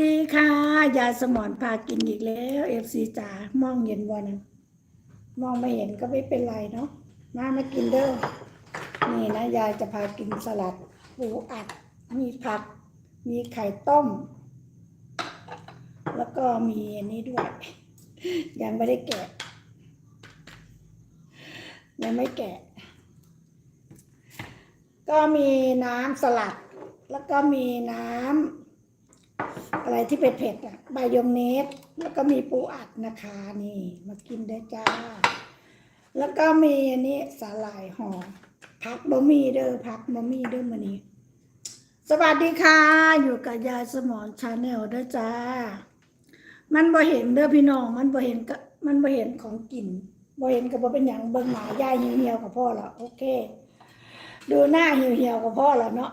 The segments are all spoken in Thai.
ดีค่ะยายสมอนพากินอีกแล้วเอฟซีจ๋ามองเห็นวันมองไม่เห็นก็ไม่เป็นไรเนาะมามากินเด้อนี่นะยายจะพากินสลัดปูอัด มีผัก มีไข่ต้ม แล้วก็มีอันนี้ด้วย ยังไม่ได้แกะ ยังไม่แกะ ก็มีน้ำสลัด แล้วก็มีน้ำ อะไรที่เผ็ดๆอะใบยองเนสแล้วก็มีปูอัดนะคะนี่ มากินได้จ้า แล้วก็มีอันนี้สาหร่ายห่อพักบะหมี่เด้อพักบะหมี่เด้อมานี้ สวัสดีค่ะ อยู่กับยายสมอนชาแนลด้อจ้า มันบ่เห็นเด้อพี่น้อง มันบ่เห็นก็มันบ่เห็นของกินบ่เห็นก็บ่เป็นหยังเบิ่งหน้ายายเหี่ยวๆกับพ่อล้วโอเค ดูหน้าเหี่ยวๆกับพ่อล้วเนาะ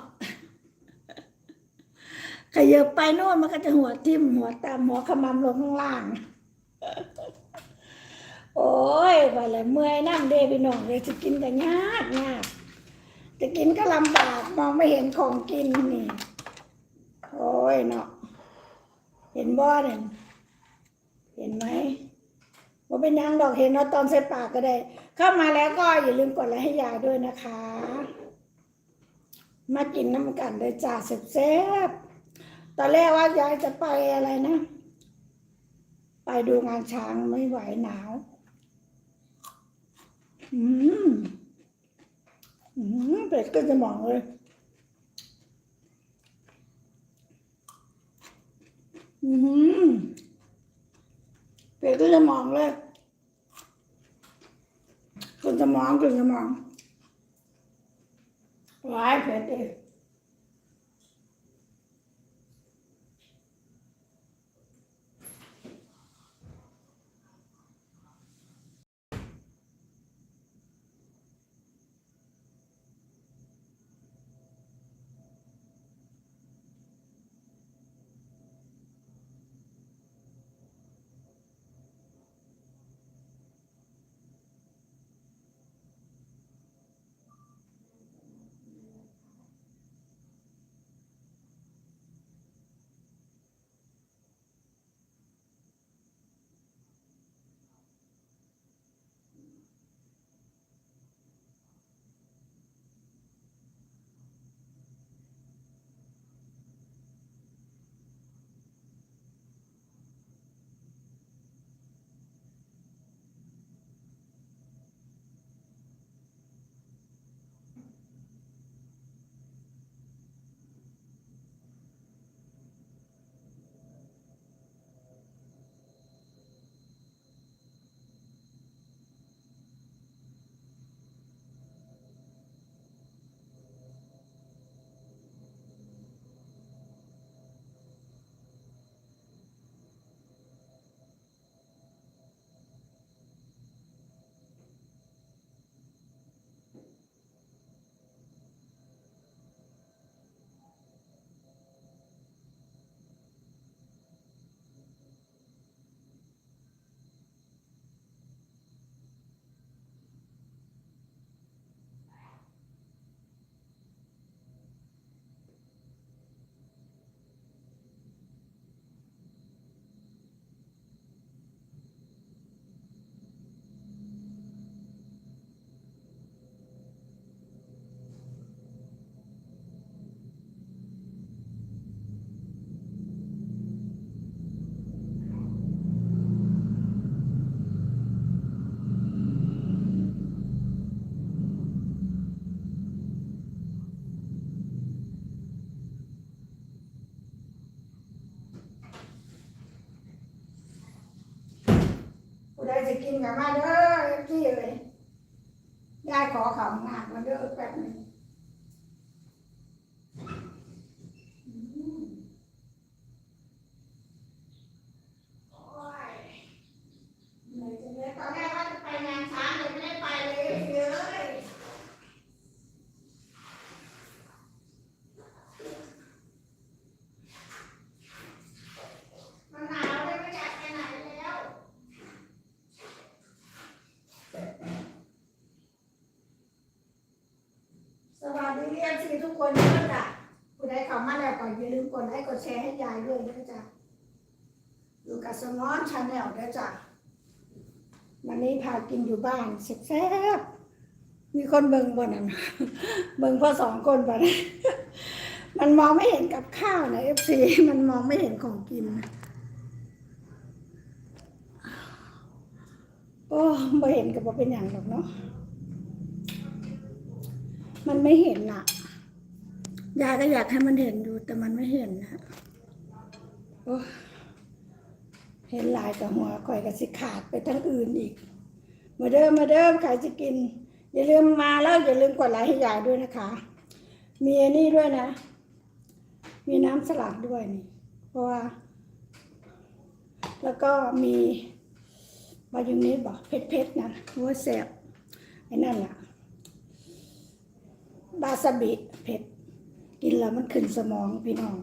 ขยับไปโน่นมันก็จะหัวทิ่มหัวตามหัวขมำลงข้างล่าง โอ้ยว่าแล้วเมื่อยน้ำเดพี่น้องเลยจะกินก็ยากยากจะกินก็ลำบากมองไม่เห็นของกินนี่ โอ้ยเนาะเห็นบ่เนี่ยเห็นไหมว่าเป็นยังดอกเห็นเนาะตอนใส่ปากก็ได้ เข้ามาแล้วก็อย่าลืมกดไลค์ให้ยายด้วยนะคะ มากินน้ำกันเลยจ้าแซ่บ ตอนแรกว่ายายจะไปอะไรนะ ไปดูงานช้างไม่ไหวหนาว อืม อืมเป็ดก็จะมองเลย อืมเป็ดก็จะมองเลยคุณจะมองคุณจะมองว้ายเป็ดเอง จะกินกับมาเด้อที่เลยยายขอข่าวงานมาเด้อแป๊บนึง คนเยอะจ้ะผู้ใดเข้ามาแล้วก็อย่าลืมกดไลค์กดแชร์ให้ยายด้วยนะจ๊ะอยู่กับสมอนชาแนลนะจ๊ะวันนี้พากินอยู่บ้านแซ่บมีคนเบิ่งบนนั้นเบิ่งพ่อสองคนบนมันมองไม่เห็นกับข้าวนะเอฟซีมันมองไม่เห็นของกินโอ้ไม่เห็นกับว่าเป็นอย่างหรอกเนาะมันไม่เห็นอะ ยายก็อยากให้มันเห็นอยู่แต่มันไม่เห็นนะเห็นลายกับหัวก่อยกับสิขาดไปทั้งอื่นอีก มาเดิมมาเดิมใครจะกิน อย่าลืมมาแล้วอย่าลืมกดไลค์ให้ยายด้วยนะคะ มีอันนี้ด้วยนะ มีน้ำสลัดด้วยนี่ เพราะว่า แล้วก็มีบายูนิสบอกเผ็ดๆนะหัวแสบไอ้นั่นน่ะบาซาบิเผ็ด กินแล้วมันขึ้นสมองพี่น้อง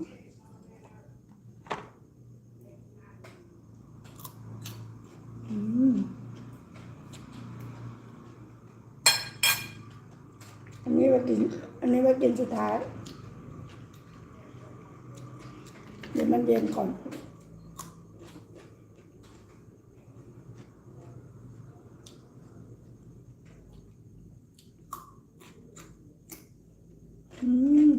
อืมอันนี้ว่ากิน อันนี้ว่ากินสุดท้าย เดี๋ยวมันเย็นก่อน อืม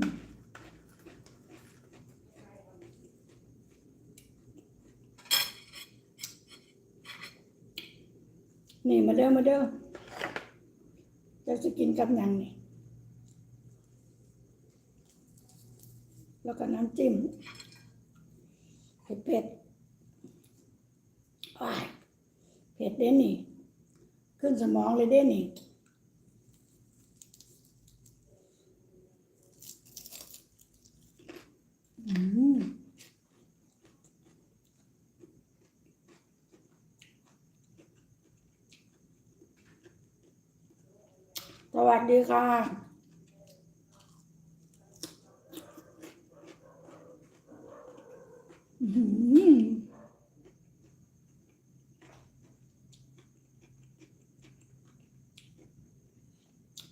นี่มาเด้อมาเด้อจะจะกินกับยังนี่ แล้วก็น้ำจิ้มเผ็ดเผ็ดเผ็ดเด้นี่ ขึ้นสมองเลยเด้นี่ อืม ส วัสดีค่ะ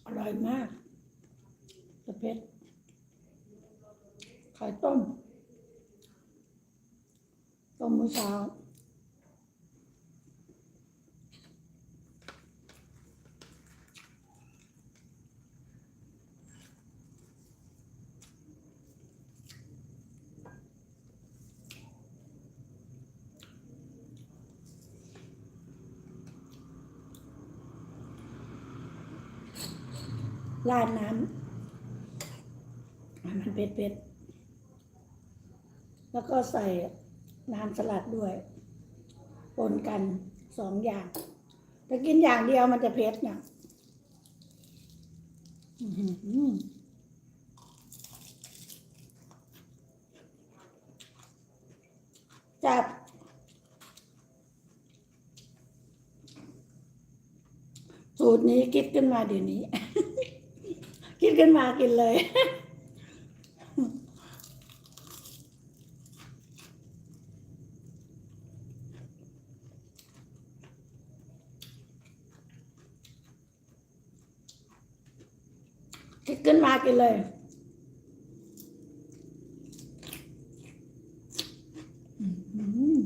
อร่อยมากสะเพ็ดไข่ต้ม ต้มมื้อเช้า ราดน้ำมันเผ็ดๆแล้วก็ใส่น้ำสลัดด้วยปนกันสองอย่างแต่กินอย่างเดียวมันจะเผ็ดเนี่ยจับสูตรนี้คิดขึ้นมาเดี๋ยวนี้ ขึ้นมากินเลย ขึ้นมากินเลย อืม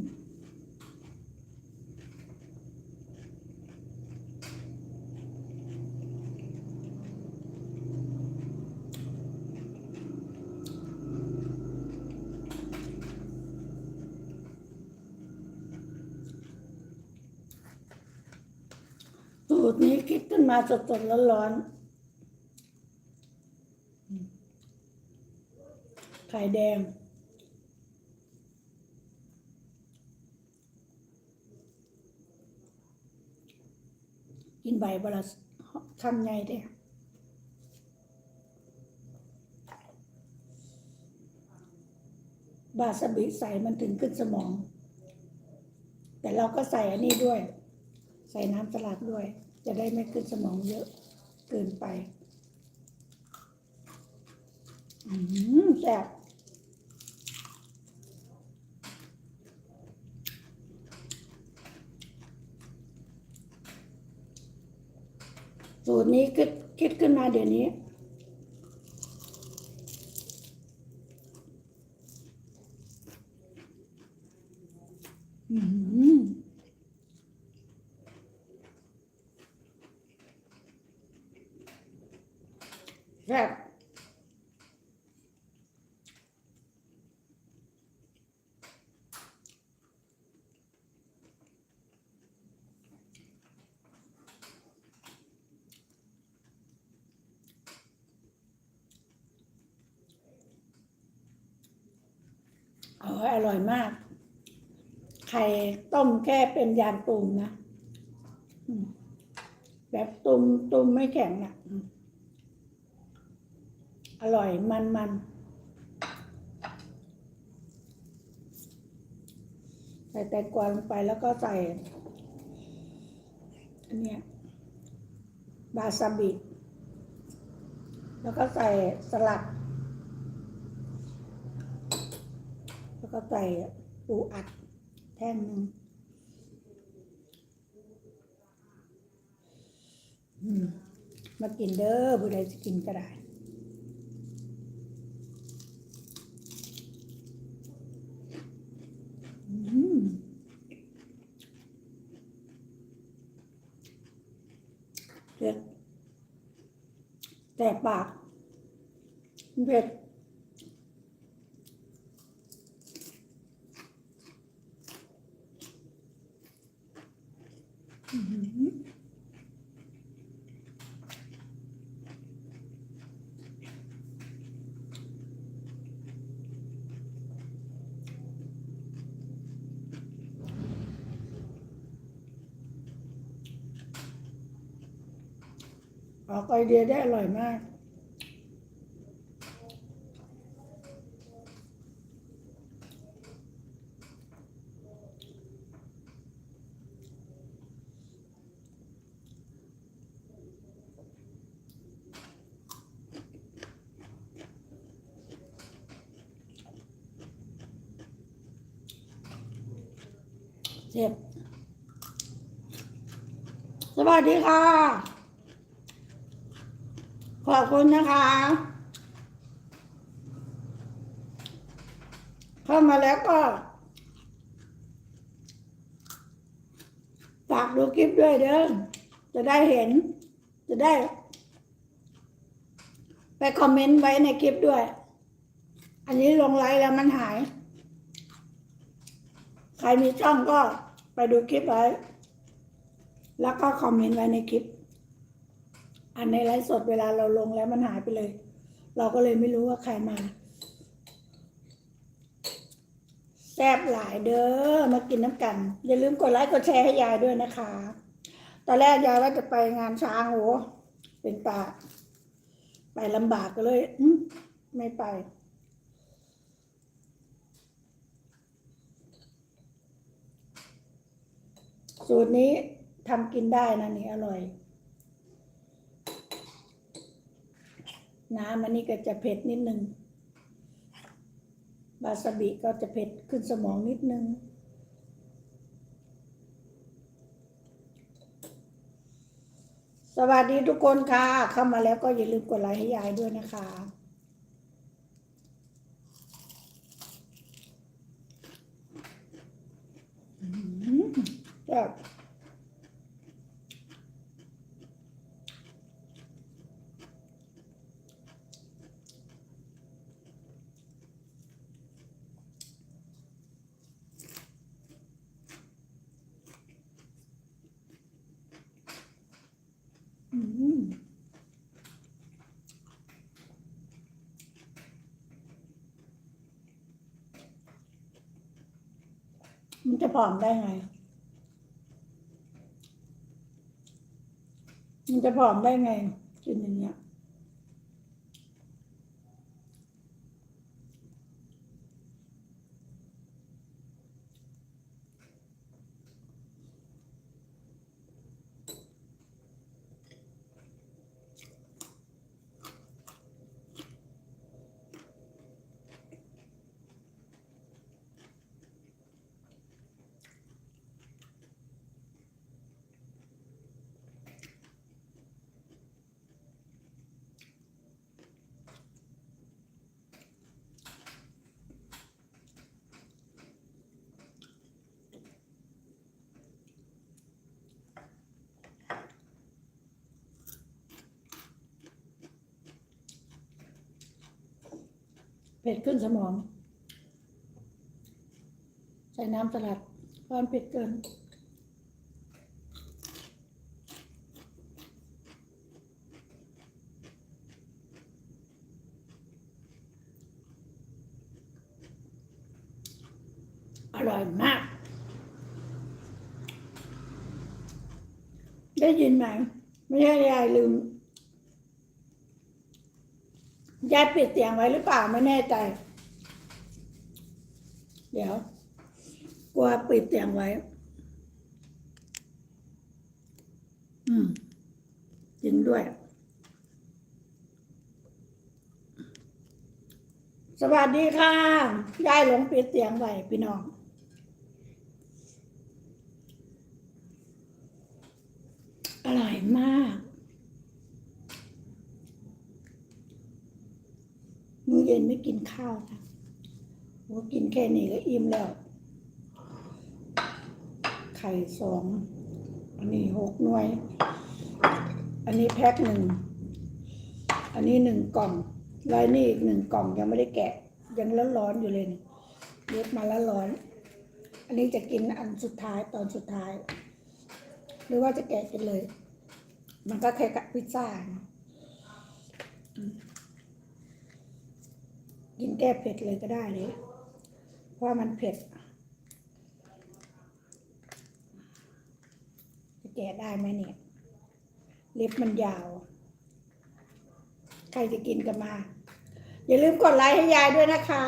สูตรนี้คิดขึ้น มาสดๆร้อนๆไข่แดง กินใบบละคำไงเด้บาสบิใส่มันถึงขึ้นสมอง แต่เราก็ใส่อันนี้ด้วย ใส่น้ำสลัดด้วย จะได้ไม่ขึ้นสมองเยอะเกินไป อืมแซ่บสูตรนี้คิดคิดขึ้นมาเดี๋ยวนี้ อืมแซ่บโอ้ยอ ร่อยมาก ไข่ต้มแค่เป็นยางตุ่มนะแบบตุ่มตุ่มไม่แข็งนะอืมอร่อยมันมันใส่แตงกวาลงไปแล้วก็ใส่อันเนี้ยบาซาบิแล้วก็ใส่สลัด แล้วก็ใส่ปูอัดแท่งหนึ่งมากินเด้อผู้ใดจะกินก็ได้เผ็ดแต่ปากเผ็ด ไอเดียได้อร่อยมาก เจ็บ สวัสดีค่ะ ขอบคุณนะคะ เข้ามาแล้วก็ฝากดูคลิปด้วยเด้อ จะได้เห็น จะได้ ไปคอมเมนต์ไว้ในคลิปด้วย อันนี้ลงไลฟ์แล้วมันหาย ใครมีช่องก็ไปดูคลิปไว้ แล้วก็คอมเมนต์ไว้ในคลิป อันในไลฟ์สดเวลาเราลงแล้วมันหายไปเลย เราก็เลยไม่รู้ว่าใครมาแซ่บหลายเด้อมากินน้ำกัน อย่าลืมกดไลค์กดแชร์ให้ยายด้วยนะคะ ตอนแรกยายว่าจะไปงานช้างโหเป็นป่าไปลำบากก็เลยไม่ไป สูตรนี้ทำกินได้นะนี่อร่อย น้ำอันนี้ก็จะเผ็ดนิดนึงบาสบิก็จะเผ็ดขึ้นสมองนิดนึง สวัสดีทุกคนค่ะ เข้ามาแล้วก็อย่าลืมกดไลค์ให้ยายด้วยนะคะ อืมแบบ อื มันจะผอมได้ไง มันจะผอมได้ไง ผ็ดขึ้นสมอง ใส่น้ำสลัดเพราะมันเผ็ดเกิน อร่อยมาก ได้ยินไหมไม่ใช่ยายลืม ยายปิดเสียงไว้หรือเปล่าไม่แน่ใจ เดี๋ยว กลัวปิดเสียงไว้ อืมจริงด้วย สวัสดีค่ะ ยายหลงปิดเสียงไว้พี่น้องอร่อยมาก มื้อ เย็นไม่กินข้าวนะโอ้กินแค่นี้ก็อิ่มแล้ว ไข่สอง อันนี้หกหน่วย อันนี้แพ็คหนึ่ง อันนี้หนึ่งกล่องล้วนี่อีกหนึ่งกล่องยังไม่ได้แกะ ยังร้อนๆอยู่เลยนี่เย็บมาแล้วร้อน อันนี้จะกินอันสุดท้ายตอนสุดท้าย หรือว่าจะแกะกินเลย มันก็แคล้ายกับพิซซ่านะ กินแก้เผ็ดเลยก็ได้เลยเพราะมันเผ็ดจะแกะได้ไหมเนี่ย เล็บมันยาว ใครจะกินกันมา อย่าลืมกดไลค์ให้ยายด้วยนะคะ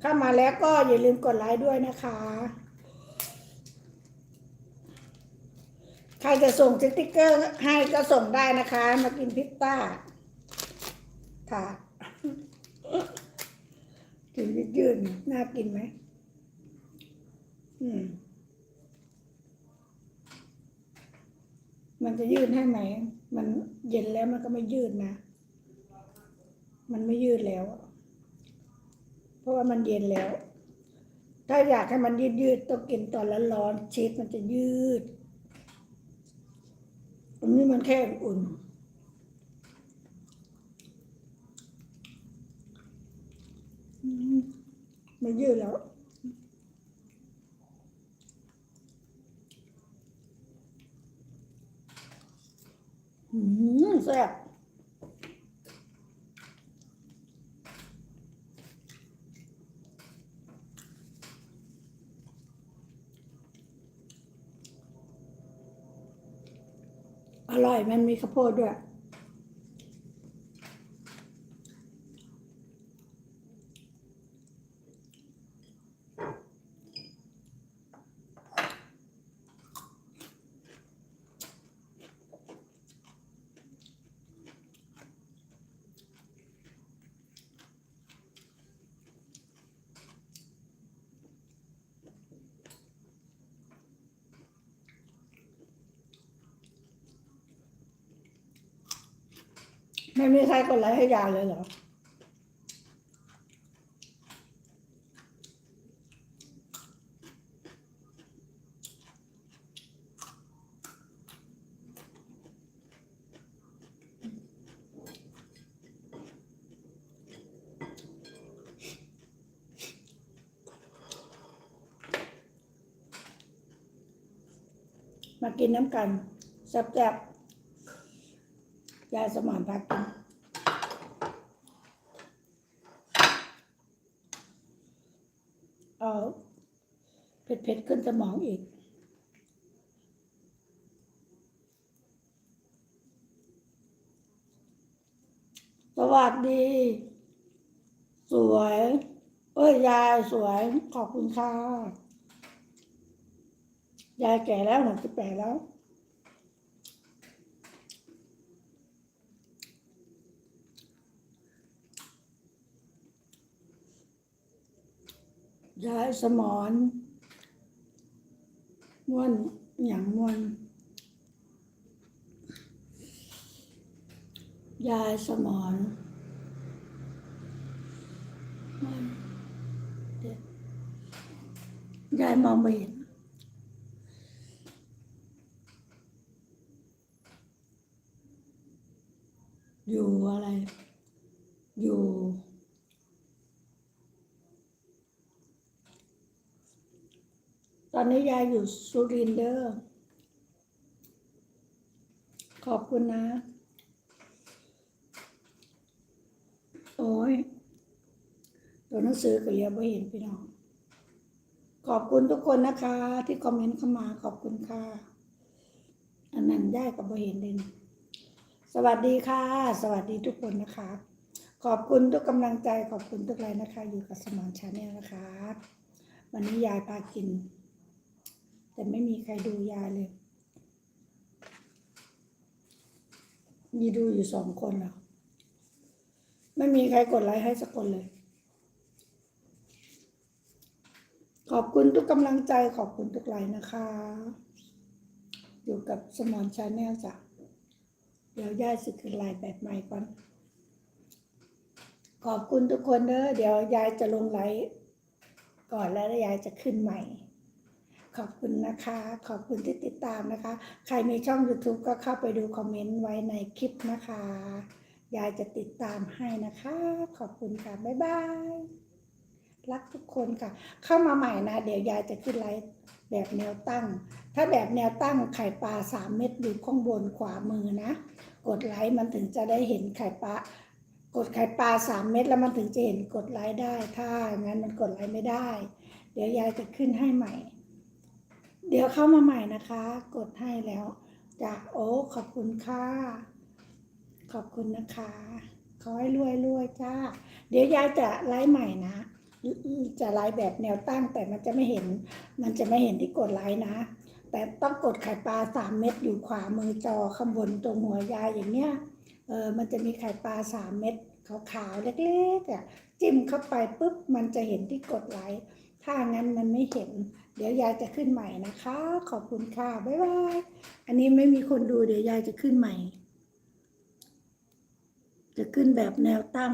เข้ามาแล้วก็อย่าลืมกดไลค์ด้วยนะคะ ใครจะส่งสติ๊กเกอร์ให้ก็ส่งได้นะคะ มากินพิซซ่าค่ะ กินยืดๆน่ากินไหมอืม มันจะยืดให้ไหม มันเย็นแล้วมันก็ไม่ยืดนะ มันไม่ยืดแล้ว เพราะว่ามันเย็นแล้ว ถ้าอยากให้มันยืดยืดๆต้องกินตอนร้อนๆชีสมันจะยืดอันนี้มันแค่อุ่น อืม มันยืดแล้วอืมแซ่บอร่อยมันมีข้าวโพดด้วย ไม่มีใครกดไลค์ให้ยาเลยเหรอมากินน้ำกันแซ่บๆ ยายสมานพากินเอาเผ็ดๆขึ้นสมองอีกสวัสดี สวย เอ้ย ยายสวย ขอบคุณค่ะ ยายแก่แล้วหกสิบแปดแล้ว ย้ายสมอนม้วนอย่างม้วนยายสมอนม่วนยวยายมองไม่เห็น อยู่อะไร อยู่ ตอนนี้ยายอยู่สุรินเด้อขอบคุณนะ โอ้ย ตัวหนังสือก็เรียกว่เห็นพี่น้อง ขอบคุณทุกคนนะคะ ที่คอมเมนต์เข้ามาขอบคุณค่ะ อันนั้นย่ายกับบ่เห็นเลยนสวัสดีค่ะ สวัสดีทุกคนนะคะ ขอบคุณทุกกำลังใจ ขอบคุณทุกไลน์นะคะ อยู่กับสมอนชาแนลนะคะ วันนี้ยายพากิน แต่ไม่มีใครดูยายเลย มีดูอยู่สองคนแล้วไม่มีใครกดไลค์ให้สักคนเลย ขอบคุณทุกกำลังใจขอบคุณทุกไลน์นะคะ อยู่กับสมอนชาแนลจ้ะเดี๋ยวย่าสิขึ้นไลน์แบบใหม่ก่อน ขอบคุณทุกคนเด้อเดี๋ยวยายจะลงไลฟ์ก่อนแล้วยายจะขึ้นใหม่ ขอบคุณนะคะ ขอบคุณที่ติดตามนะคะ ใครมีช่อง YouTube ก็เข้าไปดูคอมเมนต์ไว้ในคลิปนะคะ ยายจะติดตามให้นะคะ ขอบคุณค่ะ บ๊ายบาย รักทุกคนค่ะ เข้ามาใหม่นะ เดี๋ยวยายจะขึ้นไลฟ์แบบแนวตั้ง ถ้าแบบแนวตั้งไข่ปลาสามเม็ดอยู่ข้างบนขวามือนะ กดไลค์มันถึงจะได้เห็นไข่ปลากดไข่ปลาสามเม็ดแล้วมันถึงจะเห็นกดไลค์ได้ ถ้างั้นมันกดไลค์ไม่ได้ เดี๋ยวยายจะขึ้นให้ใหม่ เดี๋ยวเข้ามาใหม่นะคะ กดให้แล้วจากโอ้ขอบคุณค่ะ ขอบคุณนะคะ ขอให้รวยรวยๆจ้า เดี๋ยวยายจะไลฟ์ใหม่นะ จะไลฟ์แบบแนวตั้งแต่มันจะไม่เห็น มันจะไม่เห็นที่กดไลค์นะ แต่ต้องกดไข่ปลาสามเม็ดอยู่ขวามือจอข้างบนตรงหัวยายอย่างเนี้ย เออมันจะมีไข่ปลาสามเม็ดขาวๆเล็กๆอะจิ้มเข้าไปปุ๊บมันจะเห็นที่กดไลค์ถ้างั้นมันไม่เห็น เดี๋ยวยายจะขึ้นใหม่นะคะ ขอบคุณค่ะ บ๊ายบาย อันนี้ไม่มีคนดูเดี๋ยวยายจะขึ้นใหม่ จะขึ้นแบบแนวตั้ง